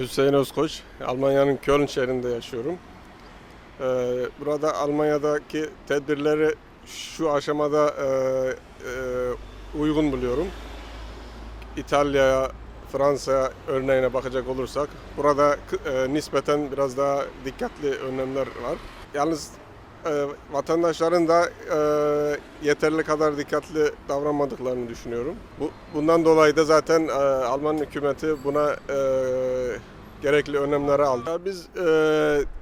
Hüseyin Özkoç, Almanya'nın Köln şehrinde yaşıyorum. Ee, burada Almanya'daki tedbirleri şu aşamada e, e, uygun buluyorum. İtalya'ya, Fransa'ya örneğine bakacak olursak burada e, nispeten biraz daha dikkatli önlemler var. Yalnız e, vatandaşların da e, yeterli kadar dikkatli davranmadıklarını düşünüyorum. Bu, bundan dolayı da zaten e, Alman hükümeti buna e, gerekli önlemleri aldı. Biz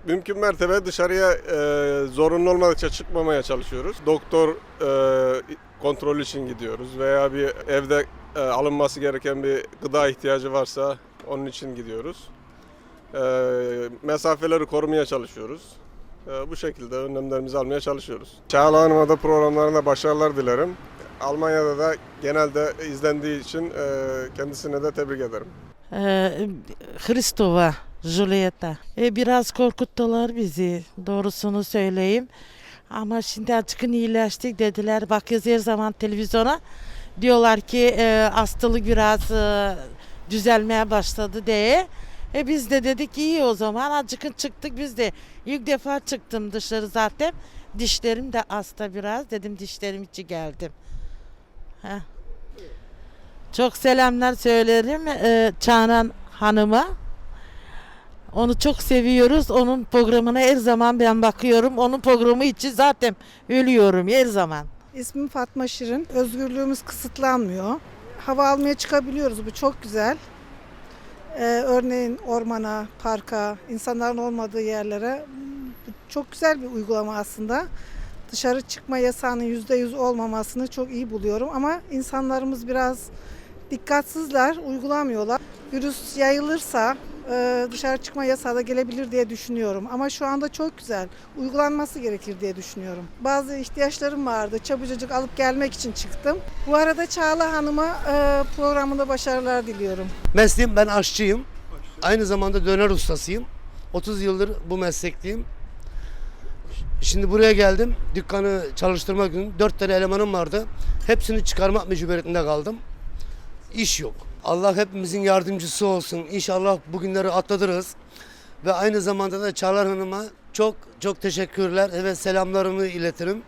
mümkün mertebe dışarıya zorunlu olmadıkça çıkmamaya çalışıyoruz. Doktor kontrol için gidiyoruz veya bir evde alınması gereken bir gıda ihtiyacı varsa onun için gidiyoruz. Mesafeleri korumaya çalışıyoruz. E, bu şekilde önlemlerimizi almaya çalışıyoruz. Çağla Hanım'a da programlarında başarılar dilerim. Almanya'da da genelde izlendiği için e, kendisine de tebrik ederim. Ee, Hristova, Julieta. E, biraz korkuttular bizi, doğrusunu söyleyeyim. Ama şimdi azıcık iyileştik dediler. Bakıyoruz her zaman televizyona. Diyorlar ki e, hastalık biraz e, düzelmeye başladı diye. E biz de dedik iyi o zaman azıcık çıktık biz de. İlk defa çıktım dışarı zaten. Dişlerim de hasta biraz. Dedim dişlerim için geldim. Heh. Çok selamlar söylerim e, Çağran Hanım'a. Onu çok seviyoruz. Onun programına her zaman ben bakıyorum. Onun programı için zaten ölüyorum her zaman. İsmim Fatma Şirin. Özgürlüğümüz kısıtlanmıyor. Hava almaya çıkabiliyoruz. Bu çok güzel. Ee, örneğin ormana, parka, insanların olmadığı yerlere çok güzel bir uygulama aslında. Dışarı çıkma yasağının %100 olmamasını çok iyi buluyorum ama insanlarımız biraz dikkatsizler, uygulamıyorlar. Virüs yayılırsa e, dışarı çıkma yasağı da gelebilir diye düşünüyorum. Ama şu anda çok güzel. Uygulanması gerekir diye düşünüyorum. Bazı ihtiyaçlarım vardı. Çabucacık alıp gelmek için çıktım. Bu arada Çağla Hanım'a e, programında başarılar diliyorum. Mesleğim ben aşçıyım. Aynı zamanda döner ustasıyım. 30 yıldır bu meslekteyim. Şimdi buraya geldim. Dükkanı çalıştırmak için 4 tane elemanım vardı. Hepsini çıkarmak mecburiyetinde kaldım. İş yok. Allah hepimizin yardımcısı olsun. İnşallah bugünleri atlatırız. Ve aynı zamanda da Çağlar Hanım'a çok çok teşekkürler. Evet selamlarımı iletirim.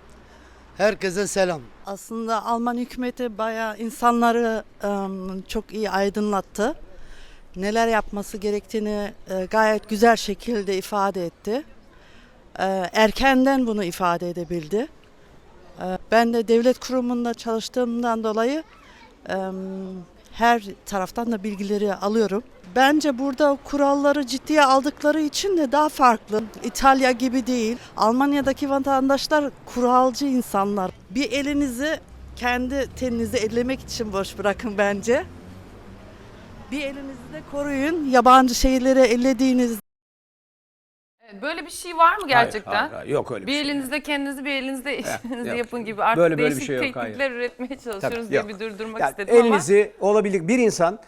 Herkese selam. Aslında Alman hükümeti bayağı insanları ım, çok iyi aydınlattı. Neler yapması gerektiğini e, gayet güzel şekilde ifade etti. E, Erkenden bunu ifade edebildi. Ben de devlet kurumunda çalıştığımdan dolayı ım, her taraftan da bilgileri alıyorum. Bence burada kuralları ciddiye aldıkları için de daha farklı. İtalya gibi değil. Almanya'daki vatandaşlar kuralcı insanlar. Bir elinizi kendi teninizi ellemek için boş bırakın bence. Bir elinizi de koruyun. Yabancı şeyleri ellediğiniz Böyle bir şey var mı gerçekten? Hayır, hayır, hayır. yok öyle bir, bir şey. elinizde kendinizi bir elinizde işinizi yok. yapın gibi artık Böyle- böyle bir değişik şey yok, hayır. teknikler üretmeye çalışıyoruz Tabii, diye yok. bir durdurmak Yani istedim ama. elinizi olabildik bir insan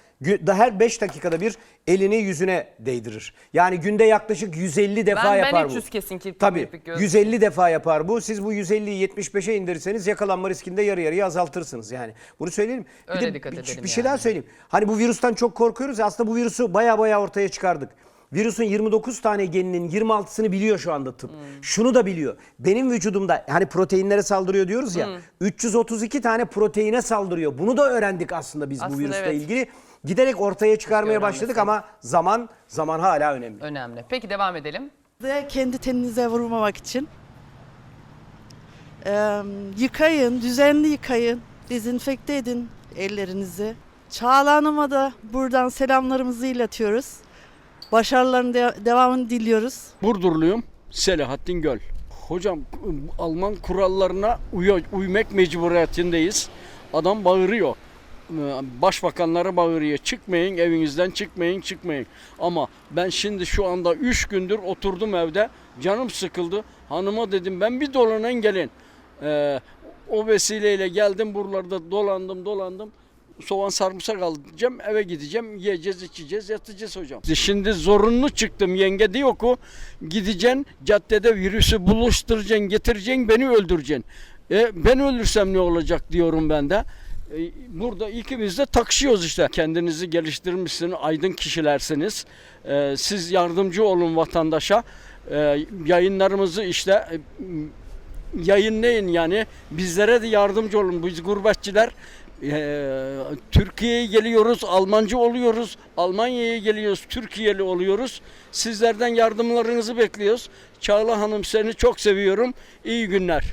her 5 dakikada bir elini yüzüne değdirir. Yani günde yaklaşık 150 defa Ben- ben yapar 300 bu. kesin kirpik Tabii kirpik göz. 150 defa yapar bu. Siz bu 150'yi 75'e indirirseniz yakalanma riskini de yarı yarıya azaltırsınız yani. Bunu söyleyelim. Bir Öyle de dikkat bir, edelim bir şey daha yani. söyleyeyim. Hani bu virüsten çok korkuyoruz ya aslında bu virüsü baya baya ortaya çıkardık. Virüsün 29 tane geninin 26'sını biliyor şu anda tıp. Hmm. Şunu da biliyor. Benim vücudumda hani proteinlere saldırıyor diyoruz ya. Hmm. 332 tane proteine saldırıyor. Bunu da öğrendik aslında biz bu Aslında virüsle evet. ilgili. Giderek ortaya çıkarmaya başladık ama zaman zaman hala önemli. Önemli. Peki devam edelim. de kendi teninize vurmamak için. Eee, yıkayın, düzenli yıkayın, dezenfekte edin ellerinizi. Çağla Hanım'a da buradan selamlarımızı iletiyoruz. Başarıların de- devamını diliyoruz. Burdurluyum. Selahattin Göl. Hocam Alman kurallarına uya- uymak mecburiyetindeyiz. Adam bağırıyor. Ee, Başbakanlara bağırıyor. Çıkmayın evinizden çıkmayın çıkmayın. Ama ben şimdi şu anda 3 gündür oturdum evde. Canım sıkıldı. Hanıma dedim ben bir dolanın gelin. Ee, o vesileyle geldim buralarda dolandım dolandım. Soğan sarımsak alacağım eve gideceğim yiyeceğiz içeceğiz yatacağız hocam. Şimdi zorunlu çıktım yenge diyor ki gideceksin caddede virüsü buluşturacaksın getireceksin beni öldüreceksin. E, ben ölürsem ne olacak diyorum ben de. E, Burada ikimiz de takışıyoruz işte. Kendinizi geliştirmişsiniz, aydın kişilersiniz. E, Siz yardımcı olun vatandaşa. E, Yayınlarımızı işte yayınlayın yani. Bizlere de yardımcı olun. Biz gurbetçiler e, Türkiye'ye geliyoruz, Almancı oluyoruz. Almanya'ya geliyoruz, Türkiye'li oluyoruz. Sizlerden yardımlarınızı bekliyoruz. Çağla Hanım seni çok seviyorum. İyi günler.